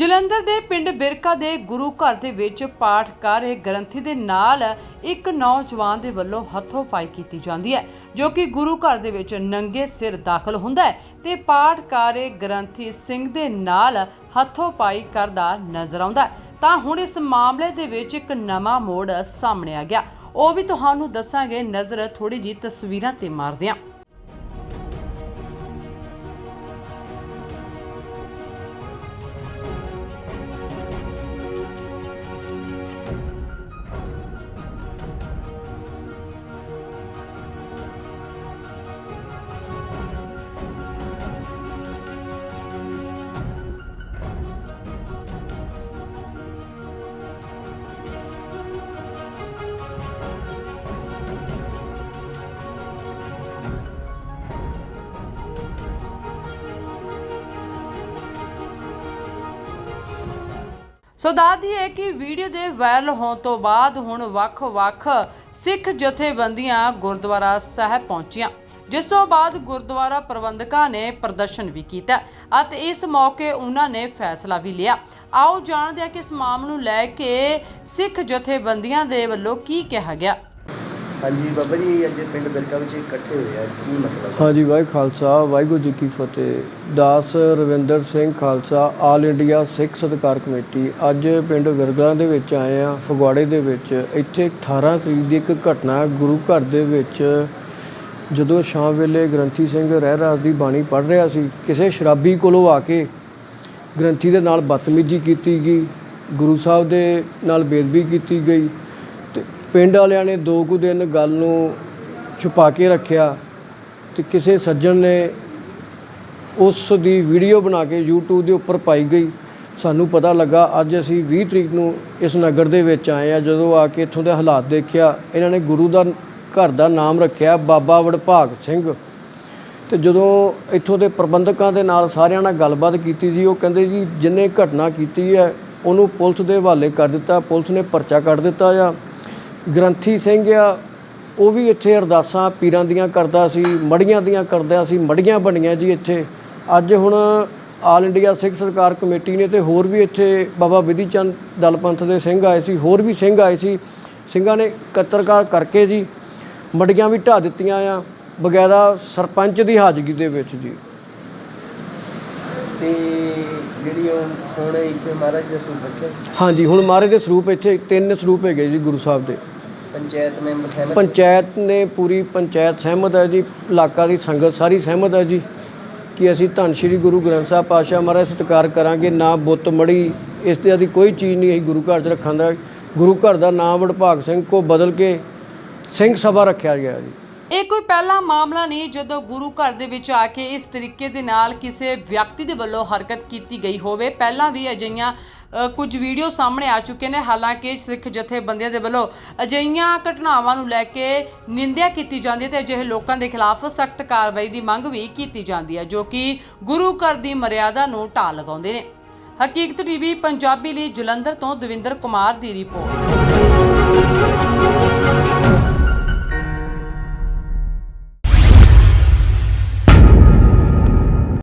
ਜਲੰਧਰ ਦੇ ਪਿੰਡ ਬਿਰਕਾ ਦੇ ਗੁਰੂ ਘਰ ਦੇ ਵਿੱਚ ਪਾਠ ਕਰ ਰਹੇ ਗ੍ਰੰਥੀ ਦੇ ਨਾਲ ਇੱਕ ਨੌਜਵਾਨ ਦੇ ਵੱਲੋਂ ਹੱਥੋਂ ਪਾਈ ਕੀਤੀ ਜਾਂਦੀ ਹੈ, ਜੋ ਕਿ ਗੁਰੂ ਘਰ ਦੇ ਵਿੱਚ ਨੰਗੇ ਸਿਰ ਦਾਖਲ ਹੁੰਦਾ ਹੈ ਤੇ ਪਾਠ ਕਰ ਰਹੇ ਗ੍ਰੰਥੀ ਸਿੰਘ ਦੇ ਨਾਲ ਹੱਥੋਂ ਪਾਈ ਕਰਦਾ ਨਜ਼ਰ ਆਉਂਦਾ ਹੈ। ਤਾਂ ਹੁਣ ਇਸ ਮਾਮਲੇ ਦੇ ਵਿੱਚ ਇੱਕ ਨਵਾਂ ਮੋੜ ਸਾਹਮਣੇ ਆ ਗਿਆ। ਉਹ ਵੀ ਤੁਹਾਨੂੰ ਦੱਸਾਂਗੇ, ਨਜ਼ਰ ਥੋੜੀ ਜੀ ਤਸਵੀਰਾਂ ਤੇ ਮਾਰਦੇ ਹਾਂ। ਸੋ ਦੱਸਦੀ ਹੈ ਕਿ ਵੀਡੀਓ ਦੇ ਵਾਇਰਲ ਹੋਣ ਤੋਂ ਬਾਅਦ ਹੁਣ ਵੱਖ-ਵੱਖ ਸਿੱਖ ਜਥੇਬੰਦੀਆਂ ਗੁਰਦੁਆਰਾ ਸਾਹਿਬ ਪਹੁੰਚੀਆਂ, ਜਿਸ ਤੋਂ ਬਾਅਦ ਗੁਰਦੁਆਰਾ ਪ੍ਰਬੰਧਕਾਂ ਨੇ ਪ੍ਰਦਰਸ਼ਨ ਵੀ ਕੀਤਾ ਅਤੇ ਇਸ ਮੌਕੇ ਉਹਨਾਂ ਨੇ ਫੈਸਲਾ ਵੀ ਲਿਆ। ਆਓ ਜਾਣਦੇ ਹਾਂ ਕਿ ਇਸ ਮਾਮਲੇ ਨੂੰ ਲੈ ਕੇ ਸਿੱਖ ਜਥੇਬੰਦੀਆਂ ਦੇ ਵੱਲੋਂ ਕੀ ਕਿਹਾ ਗਿਆ। ਹਾਂਜੀ ਬਾਬਾ ਜੀ, ਅੱਜ ਪਿੰਡ ਬਿਰਕਾ ਵਿੱਚ ਇਕੱਠੇ ਹੋਏ ਆ। ਕੀ ਮਸਲਾ ਸੀ? ਹਾਂਜੀ, ਵਾਹਿ ਖਾਲਸਾ, ਵਾਹਿਗੁਰੂ ਜੀ ਕੀ ਫਤਿਹ। ਦਾਸ Ravinder Singh Khalsa, all India Sikh Satkar committee. ਅੱਜ ਪਿੰਡ ਵਿਰਗਾ ਦੇ ਵਿੱਚ ਆਏ ਆ, ਫਗਵਾੜੇ ਦੇ ਵਿੱਚ। ਇੱਥੇ 18 ਤਰੀਕ ਦੀ ਇੱਕ ਘਟਨਾ ਗੁਰੂ ਘਰ ਦੇ ਵਿੱਚ। ਜਦੋਂ ਸ਼ਾਮ ਵੇਲੇ ਗ੍ਰੰਥੀ ਸਿੰਘ ਰਹਿ ਰਾਸ ਦੀ ਬਾਣੀ ਪੜ੍ਹ ਰਿਹਾ ਸੀ, ਕਿਸੇ ਸ਼ਰਾਬੀ ਕੋਲੋਂ ਆ ਕੇ ਗ੍ਰੰਥੀ ਦੇ ਨਾਲ ਬਦਤਮੀਜ਼ੀ ਕੀਤੀ ਗਈ। ਗੁਰੂ ਸਾਹਿਬ ਦੇ ਨਾਲ ਬੇਦਬੀ ਕੀਤੀ ਗਈ। ਪਿੰਡ ਵਾਲਿਆਂ ਨੇ ਦੋ ਕੁ ਦਿਨ ਗੱਲ ਨੂੰ ਛੁਪਾ ਕੇ ਰੱਖਿਆ ਤੇ ਕਿਸੇ ਸੱਜਣ ਨੇ ਉਸ ਦੀ ਵੀਡੀਓ ਬਣਾ ਕੇ YouTube ਦੇ ਉੱਪਰ ਪਾਈ ਗਈ। ਸਾਨੂੰ ਪਤਾ ਲੱਗਾ, ਅੱਜ ਅਸੀਂ 20 ਤਰੀਕ ਨੂੰ ਇਸ ਨਗਰ ਦੇ ਵਿੱਚ ਆਏ ਆ ਜਦੋਂ ਆ ਕੇ ਇੱਥੋਂ ਦੇ ਹਾਲਾਤ ਦੇਖਿਆ, ਇਹਨਾਂ ਨੇ ਗੁਰੂ ਦਾ ਘਰ ਦਾ ਨਾਮ ਰੱਖਿਆ, ਬਾਬਾ ਵਡਭਾਗ ਸਿੰਘ। ਤੇ ਜਦੋਂ ਇੱਥੋਂ ਦੇ ਪ੍ਰਬੰਧਕਾਂ ਦੇ ਨਾਲ ਸਾਰਿਆਂ ਨਾਲ ਗੱਲਬਾਤ ਕੀਤੀ ਸੀ ਉਹ ਕਹਿੰਦੇ ਜੀ, ਜਿੰਨੇ ਘਟਨਾ ਕੀਤੀ ਹੈ, ਉਹਨੂੰ ਪੁਲਿਸ ਦੇ ਹਵਾਲੇ ਕਰ ਦਿੱਤਾ। ਪੁਲਿਸ ਨੇ ਪਰਚਾ ਕੱਢ ਦਿੱਤਾ ਆ। ਗ੍ਰੰਥੀ ਸਿੰਘ ਆ, ਉਹ ਵੀ ਇੱਥੇ ਅਰਦਾਸਾਂ ਪੀਰਾਂ ਦੀਆਂ ਕਰਦਾ ਸੀ, ਮੜੀਆਂ ਦੀਆਂ ਕਰਦਾ ਸੀ, ਮੜੀਆਂ ਬਣੀਆਂ ਜੀ ਇੱਥੇ। ਅੱਜ ਹੁਣ ਆਲ ਇੰਡੀਆ ਸਿੱਖ ਸਰਕਾਰ ਕਮੇਟੀ ਨੇ ਤੇ ਹੋਰ ਵੀ ਇੱਥੇ ਬਾਬਾ ਵਿਧੀ ਚੰਦ ਦਲ ਪੰਥ ਦੇ ਸਿੰਘ ਆਏ ਸੀ, ਹੋਰ ਵੀ ਸਿੰਘ ਆਏ ਸੀ। ਸਿੰਘਾਂ ਨੇ ਕਤਰਕਾਰ ਕਰਕੇ ਜੀ, ਮੜੀਆਂ ਵੀ ਢਾ ਦਿੱਤੀਆਂ ਆ, ਬਗੈਰਾ ਸਰਪੰਚ ਦੀ ਹਾਜ਼ਰੀ ਦੇ ਵਿੱਚ ਜੀ। ਤੇ ਜਿਹੜੀ ਉਹ ਹੁਣ ਇੱਥੇ ਮਹਾਰਾਜ ਦਾ ਸਰੂਪ ਹਾਂਜੀ ਹੁਣ ਮਹਾਰਾਜ ਦੇ ਸਰੂਪ ਇੱਥੇ ਤਿੰਨ ਸਰੂਪ ਹੈਗੇ ਜੀ ਗੁਰੂ ਸਾਹਿਬ ਦੇ। ਪੰਚਾਇਤ ਮੈਂਬਰ ਸਹਿਮਤ? ਪੰਚਾਇਤ ਨੇ ਪੂਰੀ ਪੰਚਾਇਤ ਸਹਿਮਤ ਹੈ ਜੀ ਇਲਾਕਾ ਦੀ ਸੰਗਤ ਸਾਰੀ ਸਹਿਮਤ ਹੈ ਜੀ ਕਿ ਅਸੀਂ ਧੰਨ ਸ਼੍ਰੀ ਗੁਰੂ ਗ੍ਰੰਥ ਸਾਹਿਬ ਪਾਤਸ਼ਾਹ ਮਹਾਰਾਜ ਸਤਿਕਾਰ ਕਰਾਂਗੇ ਨਾ ਬੁੱਤ ਮੜੀ ਇਸ ਤੇ ਆਦੀ ਕੋਈ ਚੀਜ਼ ਨਹੀਂ ਅਸੀਂ ਗੁਰੂ ਘਰ 'ਚ ਰੱਖਣ ਦਾ ਗੁਰੂ ਘਰ ਦਾ ਨਾਮ ਵਡਭਾਗ ਸਿੰਘ ਕੋ ਬਦਲ ਕੇ ਸਿੰਘ ਸਭਾ ਰੱਖਿਆ ਗਿਆ ਜੀ। ਇਹ ਕੋਈ ਪਹਿਲਾ ਮਾਮਲਾ ਨਹੀਂ ਜਦੋਂ ਗੁਰੂ ਘਰ ਦੇ ਵਿੱਚ ਆ ਕੇ ਇਸ ਤਰੀਕੇ ਦੇ ਨਾਲ ਕਿਸੇ ਵਿਅਕਤੀ ਦੇ ਵੱਲੋਂ ਹਰਕਤ ਕੀਤੀ ਗਈ ਹੋਵੇ। ਪਹਿਲਾਂ ਵੀ ਅਜਿਹੀਆਂ ਕੁਝ ਵੀਡੀਓ ਸਾਹਮਣੇ ਆ ਚੁੱਕੇ ਨੇ। ਹਾਲਾਂਕਿ ਸਿੱਖ ਜਥੇਬੰਦੀਆਂ ਦੇ ਵੱਲੋਂ ਅਜਿਹੀਆਂ ਘਟਨਾਵਾਂ ਨੂੰ ਲੈ ਕੇ ਨਿੰਦਿਆ ਕੀਤੀ ਜਾਂਦੀ ਹੈ ਤੇ ਅਜਿਹੇ ਲੋਕਾਂ ਦੇ ਖਿਲਾਫ ਸਖਤ ਕਾਰਵਾਈ ਦੀ ਮੰਗ ਵੀ ਕੀਤੀ ਜਾਂਦੀ ਹੈ, ਜੋ ਕਿ ਗੁਰੂ ਘਰ ਦੀ ਮਰਿਆਦਾ ਨੂੰ ਢਾਹ ਲਗਾਉਂਦੇ ਨੇ। ਹਕੀਕਤ ਟੀਵੀ ਪੰਜਾਬੀ ਲਈ ਜਲੰਧਰ ਤੋਂ ਦਵਿੰਦਰ ਕੁਮਾਰ ਦੀ ਰਿਪੋਰਟ।